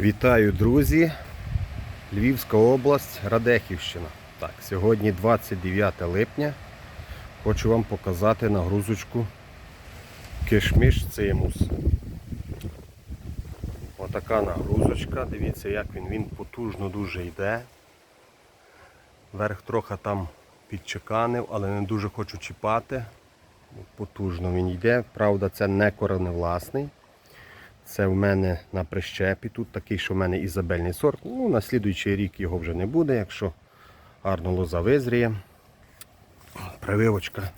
Вітаю, друзі! Львівська область, Радехівщина. Так, сьогодні 29 липня. Хочу вам показати нагрузочку кишміш цимус. Отака нагрузочка. Дивіться, як він, він потужно дуже йде. Верх трохи там підчеканив, але не дуже хочу чіпати. Потужно він йде. Правда, це не кореневласний. Це в мене на прищепі. Тут такий, що в мене ізабельний сорт. Ну, на слідуючий рік його вже не буде, якщо гарно лоза визріє. Прививочка.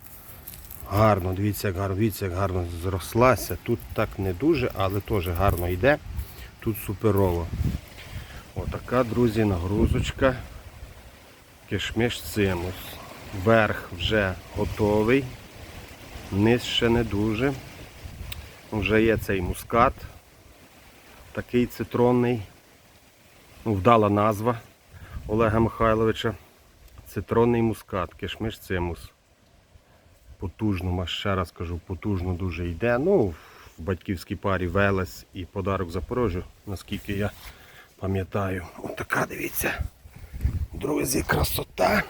Гарно, дивіться, як гарно, дивіться, як гарно зрослася. Тут так не дуже, але теж гарно йде. Тут суперово. Отака, друзі, нагрузочка. Кишміш цимус. Верх вже готовий. Низ ще не дуже. Вже є цей мускат. Такий цитронний. Ну, вдала назва Олега Михайловича. Цитронний мускат, кишмиш цимус. Потужно, ще раз кажу, потужно дуже йде. Ну, в батьківській парі Велес і подарок Запорожжю, наскільки я пам'ятаю. Отака, дивіться. Друзі, красота.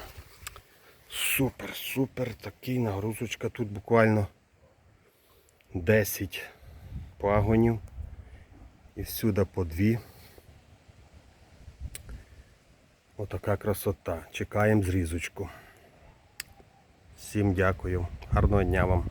Супер, супер. Такий нагрузочка. Тут буквально 10 пагонів. І всюди по дві. Отака красота. Чекаємо зрізочку. Всім дякую. Гарного дня вам.